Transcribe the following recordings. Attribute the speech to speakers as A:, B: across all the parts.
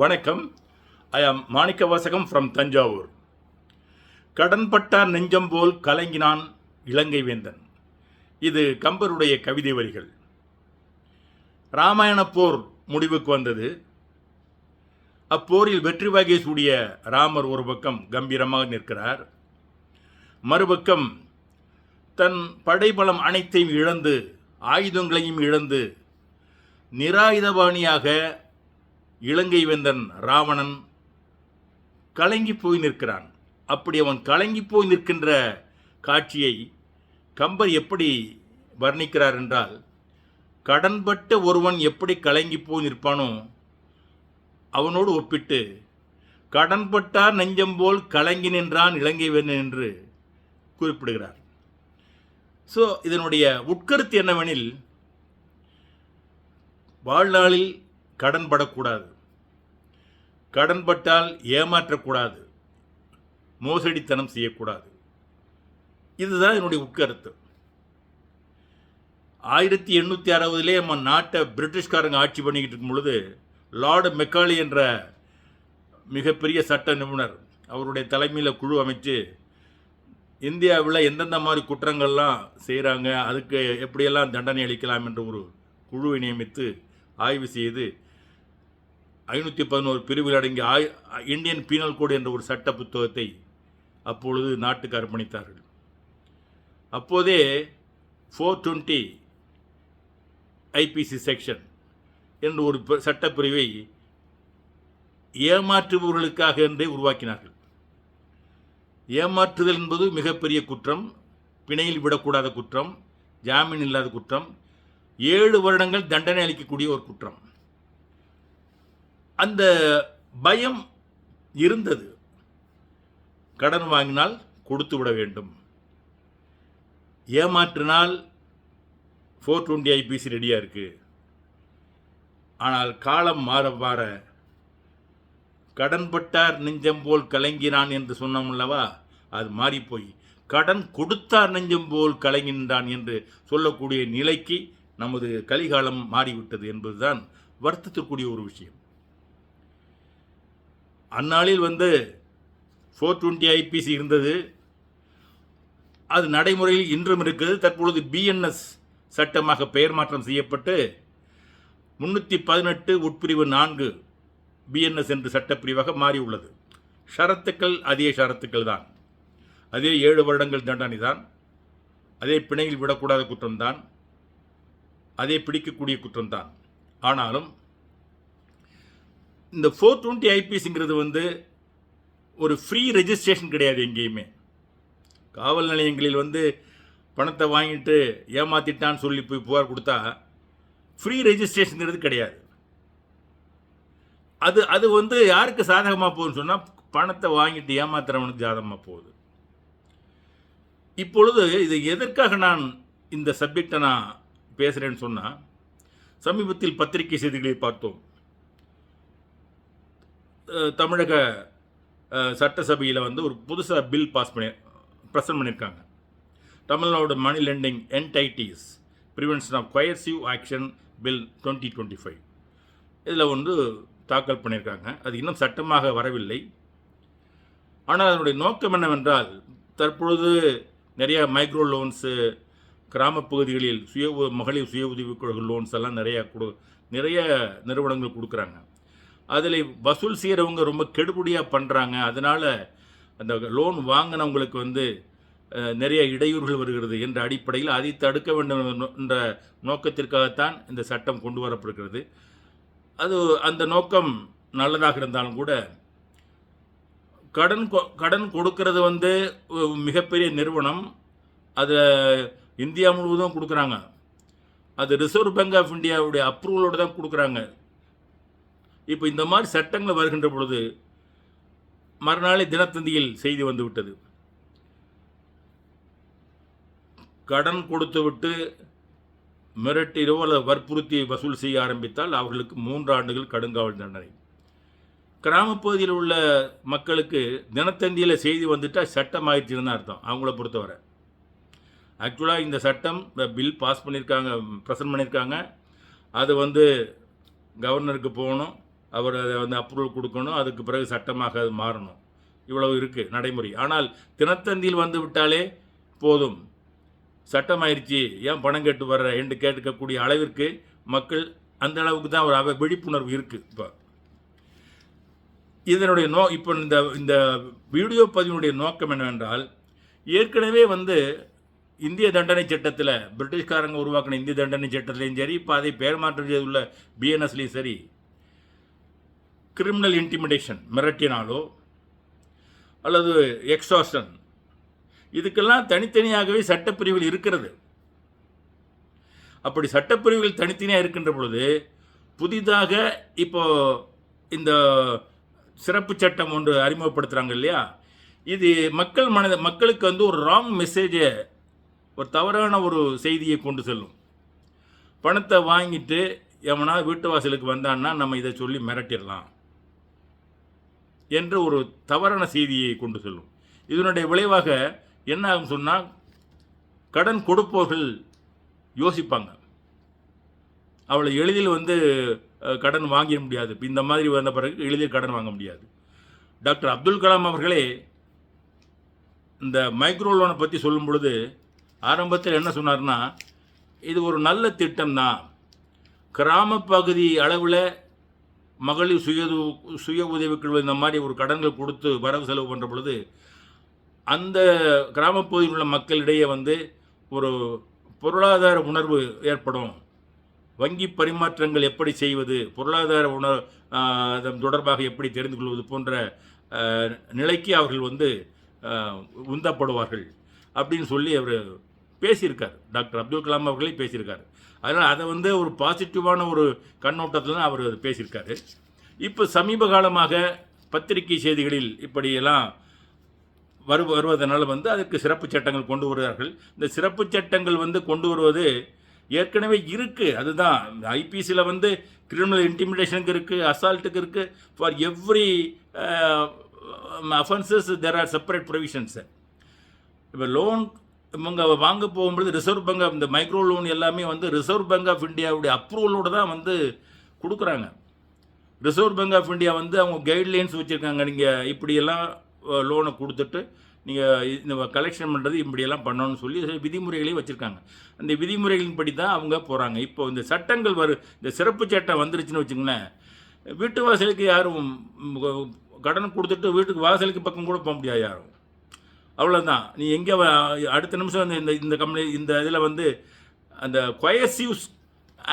A: வணக்கம். ஐ ஆம் மாணிக்கவாசகம் ஃப்ரம் தஞ்சாவூர். கடன்பட்டார் நெஞ்சம் போல் கலங்கினான் இலங்கை வேந்தன். இது கம்பருடைய கவிதை வரிகள். ராமாயண போர் முடிவுக்கு வந்தது. அப்போரில் வெற்றி வாகை சூடிய ராமர் ஒரு பக்கம் கம்பீரமாக நிற்கிறார். மறுபக்கம் தன் படைபலம் அனைத்தையும் இழந்து ஆயுதங்களையும் இழந்து நிராயுதபாணியாக இலங்கை வேந்தன் ராவணன் கலங்கி போய் நிற்கிறான். அப்படி அவன் கலங்கி போய் நிற்கின்ற காட்சியை கம்பர் எப்படி வர்ணிக்கிறார் என்றால் கடன்பட்ட ஒருவன் எப்படி கலங்கி போய் நிற்பானோ அவனோடு ஒப்பிட்டு கடன்பட்டார் நெஞ்சம் போல் கலங்கி நின்றான் இலங்கை வேந்தன் என்று குறிப்பிடுகிறார். ஸோ இதனுடைய உட்கருத்து என்னவெனில் வாழ்நாளில் கடன் படக்கூடாது ஏமாற்றக்கூடாது. மோசடித்தனம் செய்யக்கூடாது. இதுதான் என்னுடைய உட்கருத்து. ஆயிரத்தி எண்ணூற்றி அறுபதுலே நம்ம நாட்டை பிரிட்டிஷ்காரங்க ஆட்சி பண்ணிக்கிட்டு இருக்கும் பொழுது லார்டு மெக்காலி என்ற மிகப்பெரிய சட்ட நிபுணர் அவருடைய தலைமையில் குழு அமைச்சு இந்தியாவில் எந்தெந்த மாதிரி குற்றங்கள்லாம் செய்கிறாங்க அதுக்கு எப்படியெல்லாம் தண்டனை அளிக்கலாம் என்ற ஒரு குழுவை நியமித்து ஆய்வு செய்து ஐநூற்றி பதினோரு பிரிவுகள் அடங்கிய ஆய் இந்தியன் பீனல் கோடு என்ற ஒரு சட்ட புத்தகத்தை அப்பொழுது நாட்டுக்கு அர்ப்பணித்தார்கள். அப்போதே ஃபோர் டுவெண்ட்டி ஐபிசி செக்ஷன் என்ற ஒரு சட்டப்பிரிவை ஏமாற்றுபவர்களுக்காக என்றே உருவாக்கினார்கள். ஏமாற்றுதல் என்பது மிகப்பெரிய குற்றம் பிணையில் விடக்கூடாத குற்றம் ஜாமீன் இல்லாத குற்றம் ஏழு வருடங்கள் தண்டனை அளிக்கக்கூடிய ஒரு குற்றம். அந்த பயம் இருந்தது. கடன் வாங்கினால் கொடுத்து விட வேண்டும். ஏமாற்றினால் ஃபோர் டுவெண்ட்டி ஐபிசி ரெடியாக இருக்குது ஆனால் காலம் மாற மாற கடன்பட்டார் நெஞ்சம் போல் கலங்கினான் என்று சொன்னோம் அல்லவா? அது மாறிப்போய் கடன் கொடுத்தார் நெஞ்சம் போல் கலங்கின்றான் என்று சொல்லக்கூடிய நிலைக்கு நமது கலிகாலம் மாறிவிட்டது என்பதுதான் வருத்தத்திற்குரிய ஒரு விஷயம். அந்நாளில் வந்து ஃபோர் டுவெண்ட்டி ஐபிசி இருந்தது. அது நடைமுறையில் இன்றும் இருக்குது. தற்பொழுது பிஎன்எஸ் சட்டமாக பெயர் மாற்றம் செய்யப்பட்டு முன்னூற்றி பதினெட்டு உட்பிரிவு நான்கு பிஎன்எஸ் என்று சட்டப்பிரிவாக மாறியுள்ளது. ஷரத்துக்கள் அதே ஷரத்துக்கள் தான். அதே ஏழு வருடங்கள் தண்டனை தான். அதே பிணையில் விடக்கூடாத குற்றம்தான் அதே பிடிக்கக்கூடிய குற்றம்தான் ஆனாலும் இந்த ஃபோர் டுவெண்ட்டி ஐபிஎஸ்ங்கிறது வந்து ஒரு ஃப்ரீ ரெஜிஸ்ட்ரேஷன் கிடையாது எங்கேயுமே. காவல் நிலையங்களில் வந்து பணத்தை வாங்கிட்டு ஏமாத்திட்டான்னு சொல்லி போய் புகார் கொடுத்தா ஃப்ரீ ரெஜிஸ்ட்ரேஷனுங்கிறது கிடையாது. அது அது வந்து யாருக்கு சாதகமாக போகுதுன்னு சொன்னால் பணத்தை வாங்கிட்டு ஏமாத்துறவனுக்கு சாதகமாக போகுது. இப்பொழுது இது எதற்காக நான் இந்த சப்ஜெக்டை நான் பேசுகிறேன்னு சொன்னால் சமீபத்தில் பத்திரிகை செய்திகளை பார்த்தோம். தமிழக சட்டசபையில் வந்து ஒரு புதுசாக பில் பாஸ் பண்ணி ப்ரெசன்ட் பண்ணியிருக்காங்க Tamil Nadu money lending entities prevention of coercive action bill twenty twenty five. இதில் வந்து தாக்கல் பண்ணியிருக்காங்க அது இன்னும் சட்டமாக வரவில்லை. ஆனால் அதனுடைய நோக்கம் என்னவென்றால் தற்பொழுது நிறையா மைக்ரோ லோன்ஸு கிராமப்பகுதிகளில் சுய மகளிர் சுய உதவி குழு லோன்ஸ் எல்லாம் நிறையா கொடு நிறைய நிறுவனங்கள் கொடுக்குறாங்க. அதில் வசூல் செய்கிறவங்க ரொம்ப கெடுபடியாக பண்ணுறாங்க. அதனால் அந்த லோன் வாங்கினவங்களுக்கு வந்து நிறைய இடையூறுகள் வருகிறது என்ற அடிப்படையில் அதை தடுக்க வேண்டும் என்ற- என்ற நோக்கத்திற்காகத்தான் இந்த சட்டம் கொண்டு வரப்படுகிறது. அது அந்த நோக்கம் நல்லதாக இருந்தாலும் கூட கடன் கொ- கடன் கொடுக்கறது வந்து மிகப்பெரிய நிறுவனம். அது இந்தியா முழுவதும் கொடுக்குறாங்க. அது ரிசர்வ் பேங்க் ஆஃப் இந்தியாவுடைய அப்ரூவலோடு தான் கொடுக்குறாங்க. இப்போ இந்த மாதிரி சட்டங்கள் வருகின்ற பொழுது மறுநாளே தினத்தந்தியில் செய்தி வந்துவிட்டது. கடன் கொடுத்துவிட்டு மிரட்டிலோ அல்லது வற்புறுத்தி வசூல் செய்ய ஆரம்பித்தால் அவர்களுக்கு மூன்று ஆண்டுகள் கடுங்காவல் தண்டனை. கிராமப்பகுதியில் உள்ள மக்களுக்கு தினத்தந்தியில் செய்தி வந்துட்டால் சட்டம் ஆயிடுச்சுன்னு தான் அர்த்தம் அவங்கள பொறுத்தவரை. ஆக்சுவலாக இந்த சட்டம் பில் பாஸ் பண்ணியிருக்காங்க ப்ரெசன்ட் பண்ணியிருக்காங்க. அது வந்து கவர்னருக்கு போகணும். அவர் அதை வந்து அப்ரூவல் கொடுக்கணும். அதுக்கு பிறகு சட்டமாக அது மாறணும். இவ்வளவு இருக்குது நடைமுறை. ஆனால் தினத்தந்தியில் வந்து விட்டாலே போதும். சட்டமாயிருச்சு. ஏன் பணம் கேட்டு வர்ற என்று கேட்கக்கூடிய அளவிற்கு மக்கள் அந்த அளவுக்கு தான் ஒரு அவ விழிப்புணர்வு இருக்குது இப்போ. இதனுடைய நோ இப்போ இந்த இந்த வீடியோ பதிவினுடைய நோக்கம் என்னவென்றால் ஏற்கனவே வந்து இந்திய தண்டனை சட்டத்தில் பிரிட்டிஷ்காரங்க உருவாக்கின இந்திய தண்டனை சட்டத்திலையும் சரி இப்போ அதை பெயர் மாற்றம் செய்துள்ள பிஎன்எஸ்லேயும் சரி கிரிமினல் இன்டிமிடேஷன் மிரட்டினாலோ அல்லது எக்ஸ்டாஷன் இதுக்கெல்லாம் தனித்தனியாகவே சட்டப்பிரிவுகள் இருக்கிறது. அப்படி சட்டப்பிரிவுகள் தனித்தனியாக இருக்கின்ற பொழுது புதிதாக இப்போ இந்த சிறப்பு சட்டம் ஒன்று அறிமுகப்படுத்துகிறாங்க இல்லையா? இது மக்கள் மனத மக்களுக்கு வந்து ஒரு ராங் மெசேஜை ஒரு தவறான ஒரு செய்தியை கொண்டு செல்லும். பணத்தை வாங்கிட்டு எவனா வீட்டு வாசலுக்கு வந்தான்னா நம்ம இதை சொல்லி மிரட்டிடலாம். என்ற ஒரு தவறான செய்தியை கொண்டு செல்லும். இதனுடைய விளைவாக என்ன ஆகும் சொன்னால் கடன் கொடுப்பவர்கள் யோசிப்பாங்க. அவளை எளிதில் வந்து கடன் வாங்கிட முடியாது. இந்த மாதிரி வந்த பிறகு எளிதில் கடன் வாங்க முடியாது. டாக்டர் அப்துல் கலாம் அவர்களே இந்த மைக்ரோ லோனை பற்றி சொல்லும் பொழுது ஆரம்பத்தில் என்ன சொன்னார்னா இது ஒரு நல்ல திட்டம் தான் கிராம பகுதி அளவில் மகளிர் சுய சுய உதவிக்குழு இந்த மாதிரி ஒரு கடன்கள் கொடுத்து வரவு செலவு பண்ணுற பொழுது அந்த கிராமப்பகுதியில் உள்ள மக்களிடையே வந்து ஒரு பொருளாதார உணர்வு ஏற்படும். வங்கி பரிமாற்றங்கள் எப்படி செய்வது பொருளாதார உணர் தொடர்பாக எப்படி தெரிந்து கொள்வது போன்ற நிலைக்கு அவர்கள் வந்து உந்தப்படுவார்கள். அப்படின்னு சொல்லி அவர் பேசியிருக்கார். டாக்டர் அப்துல் கலாம் அவர்களே பேசியிருக்காரு. அதனால் அதை வந்து ஒரு பாசிட்டிவான ஒரு கண்ணோட்டத்தில் தான் அவர் பேசியிருக்காரு. இப்போ சமீப காலமாக பத்திரிகை செய்திகளில் இப்படியெல்லாம் வரு வருவதனால் வந்து அதுக்கு சிறப்பு சட்டங்கள் கொண்டு வருவார்கள் இந்த சிறப்பு சட்டங்கள் வந்து கொண்டு வருவது ஏற்கனவே இருக்குது அதுதான் ஐபிசியில் வந்து கிரிமினல் இன்டிமிடேஷனுக்கு இருக்குது அசால்ட்டுக்கு இருக்குது for every offences there are separate provisions இப்போ லோன் இவங்க வாங்க போகும்பொழுது ரிசர்வ் பேங்க் ஆஃப் இந்த மைக்ரோ லோன் எல்லாமே வந்து ரிசர்வ் பேங்க் ஆஃப் இந்தியாவுடைய அப்ரூவலோடு தான் வந்து கொடுக்குறாங்க. ரிசர்வ் பேங்க் ஆஃப் இந்தியா வந்து அவங்க கைட்லைன்ஸ் வச்சுருக்காங்க. நீங்கள் இப்படியெல்லாம் லோனை கொடுத்துட்டு நீங்கள் இந்த கலெக்ஷன் பண்ணுறது இப்படியெல்லாம் பண்ணணும்னு சொல்லி விதிமுறைகளையும் வச்சுருக்காங்க. அந்த விதிமுறைகளின்படி தான் அவங்க போகிறாங்க இப்போ இந்த சட்டங்கள் வரு இந்த சிறப்பு சட்டம் வந்துருச்சுன்னு வச்சுங்களேன் வீட்டு வாசலுக்கு யாரும் கடன் கொடுத்துட்டு வீட்டுக்கு வாசலுக்கு பக்கம் கூட போக முடியாது யாரும். அவ்வளோதான் நீ எங்கே அடுத்த நிமிஷம் இந்த இந்த இந்த கம்பெனி இந்த இதில் வந்து அந்த கொயசிவ்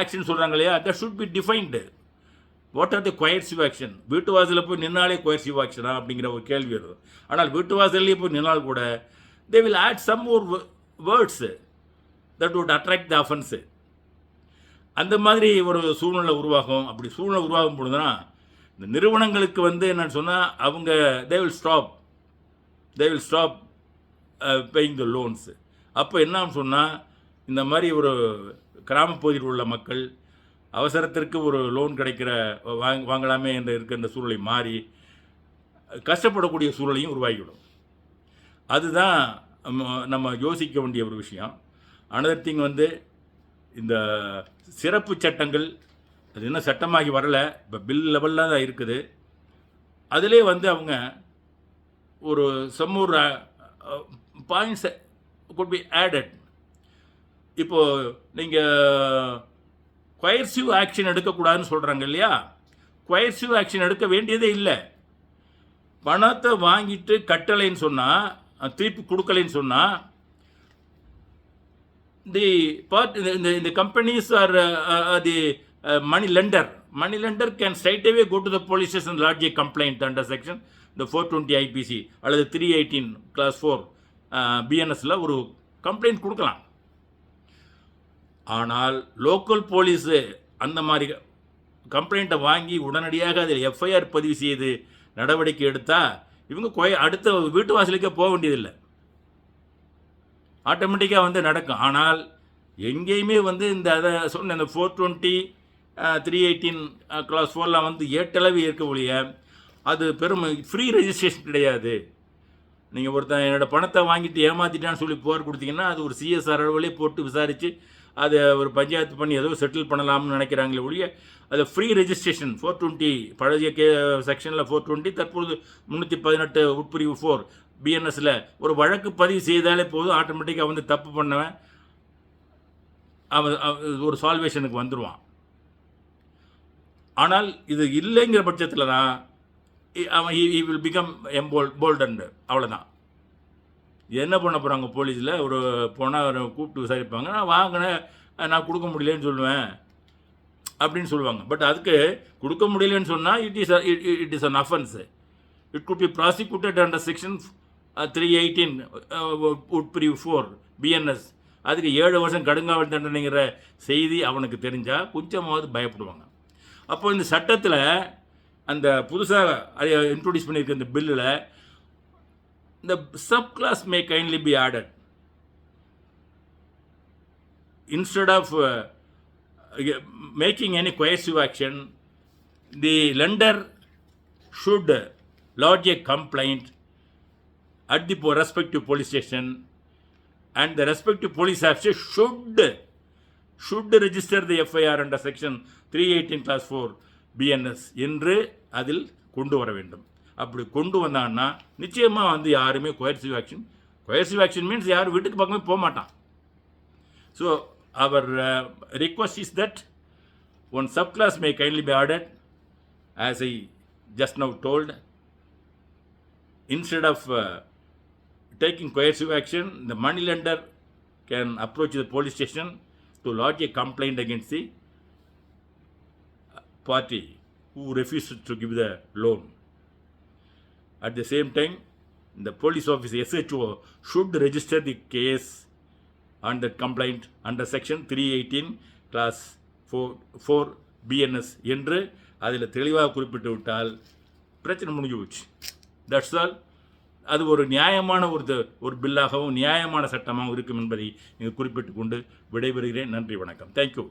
A: ஆக்ஷன் சொல்கிறாங்க இல்லையா? That should be defined what are the coercive action வீட்டு வாசலில் போய் நின்னாலே கொயர்சிவ் ஆக்ஷனா அப்படிங்கிற ஒரு கேள்வி வரும். ஆனால் வீட்டு வாசல்லையே போய் நின்னால் கூட தே வில் ஆட் சம் ஒரு words that would attract the offence அந்த மாதிரி ஒரு சூழ்நிலை உருவாகும். அப்படி சூழ்நிலை உருவாகும் பொழுதுனா இந்த நிறுவனங்களுக்கு வந்து என்னன்னு சொன்னால் அவங்க they will stop they will stop paying the loans அப்போ என்னன்னு சொன்னால் இந்த மாதிரி ஒரு கிராமப்பகுதியில் உள்ள மக்கள் அவசரத்திற்கு ஒரு லோன் கிடைக்கிற வாங்க வாங்கலாமே என்று இருக்கிற இந்த சூழ்நிலை மாறி கஷ்டப்படக்கூடிய சூழலையும் உருவாகிவிடும். அதுதான் நம்ம- நம்ம யோசிக்க வேண்டிய ஒரு விஷயம். அனதர் திங் வந்து இந்த சிறப்பு சட்டங்கள் அது இன்னும் சட்டமாகி வரல இப்போ பில் லெவலில் தான் இருக்குது. அதிலே வந்து அவங்க ஒரு some more points could be added இப்போது நீங்கள் கொயர்சிவ் ஆக்ஷன் எடுக்கக்கூடாதுன்னு சொல்கிறாங்க இல்லையா? கொயர்சிவ் ஆக்ஷன் எடுக்க வேண்டியதே இல்லை. பணத்தை வாங்கிட்டு கட்டலைன்னு சொன்னால் திருப்பி கொடுக்கலைன்னு சொன்னால் தி பார்ட் இந்த இந்த companies are the money lender money lender can straight away go to the police station lodge a complaint under section இந்த ஃபோர் டுவெண்ட்டி ஐபிசி அல்லது த்ரீ எயிட்டீன் கிளாஸ் ஃபோர் பிஎன்எஸில் ஒரு கம்ப்ளைண்ட் கொடுக்கலாம். ஆனால் லோக்கல் போலீஸு அந்த மாதிரி கம்ப்ளைண்ட்டை வாங்கி உடனடியாக அதில் எஃப்ஐஆர் பதிவு செய்து நடவடிக்கை எடுத்தால் இவங்க கொய அடுத்த வீட்டு வாசலுக்கே போக வேண்டியதில்லை. ஆட்டோமேட்டிக்காக வந்து நடக்கும். ஆனால் எங்கேயுமே வந்து இந்த அதை சொன்ன இந்த four twenty three eighteen clause ஃபோர்லாம் வந்து ஏட்டளவு இருக்க ஒழிய அது பெரும் ஃப்ரீ ரெஜிஸ்ட்ரேஷன் கிடையாது. நீங்கள் ஒருத்தன் என்னோட பணத்தை வாங்கிட்டு ஏமாற்றிட்டான்னு சொல்லி புகார் கொடுத்தீங்கன்னா அது ஒரு சிஎஸ்ஆர் அளவுலேயே போட்டு விசாரித்து அதை ஒரு பஞ்சாயத்து பண்ணி ஏதோ செட்டில் பண்ணலாம்னு நினைக்கிறாங்களே ஒழிய அது ஃப்ரீ ரெஜிஸ்ட்ரேஷன் ஃபோர் டுவெண்ட்டி பழைய கே செக்ஷனில் ஃபோர் டுவெண்ட்டி தற்பொழுது முந்நூற்றி பதினெட்டு உட்பிரிவு ஃபோர் பிஎன்எஸில் ஒரு வழக்கு பதிவு செய்தாலே போதும் ஆட்டோமேட்டிக்காக வந்து தப்பு பண்ணவன் அவன் ஒரு சால்வேஷனுக்கு வந்துடுவான் ஆனால் இது இல்லைங்கிற பட்சத்தில் தான் அவன் ஈ வில் பிகம் எம்போல் போல்டன்டு அவ்வளோதான் என்ன பண்ண போகிறாங்க போலீஸில்? ஒரு போனால் ஒரு கூப்பிட்டு விசாரிப்பாங்க. நான் வாங்கினேன் நான் கொடுக்க முடியலன்னு சொல்லுவேன். அப்படின்னு சொல்லுவாங்க. பட் அதுக்கு கொடுக்க முடியலன்னு சொன்னால் it is it is an offence it could be prosecuted under section three eighteen உட்பிரிவு ஃபோர் பிஎன்எஸ் அதுக்கு ஏழு வருஷம் கடுங்காவல் தண்டனைங்கிற செய்தி அவனுக்கு தெரிஞ்சால் கொஞ்சமாவது பயப்படுவாங்க. அப்போ இந்த சட்டத்தில் அந்த புதுசாக இன்ட்ரோடியூஸ் பண்ணியிருக்க இந்த பில்லில் இந்த sub clause may kindly be added instead of uh, making any coercive action, the lender should lodge a complaint at the po- respective police station, and the respective police officer should should register the FIR under section 318 class 4 BNS என்று அதில் கொண்டு வர வேண்டும் அப்படி கொண்டு வந்தான்னா நிச்சயமாக வந்து யாருமே coercive action coercive action means யாரும் வீட்டுக்கு பக்கமே போக மாட்டான் so our request is that one sub clause may kindly be ordered as I just now told instead of taking coercive action இந்த money lender can approach the police station to lodge a complaint against the party who refuse to give the loan. At the same time, the police officer SHO should register the case and that complaint under section three eighteen clause four four BNS என்று அதில் தெளிவாக குறிப்பிட்டு விட்டால் பிரச்சனை முடிஞ்சு போச்சு. That's all அது ஒரு நியாயமான ஒரு ஒரு பில்லாகவும் நியாயமான சட்டமாகவும் இருக்கும் என்பதை நீங்கள் குறிப்பிட்டு கொண்டு விடைபெறுகிறேன். நன்றி வணக்கம். தேங்க்யூ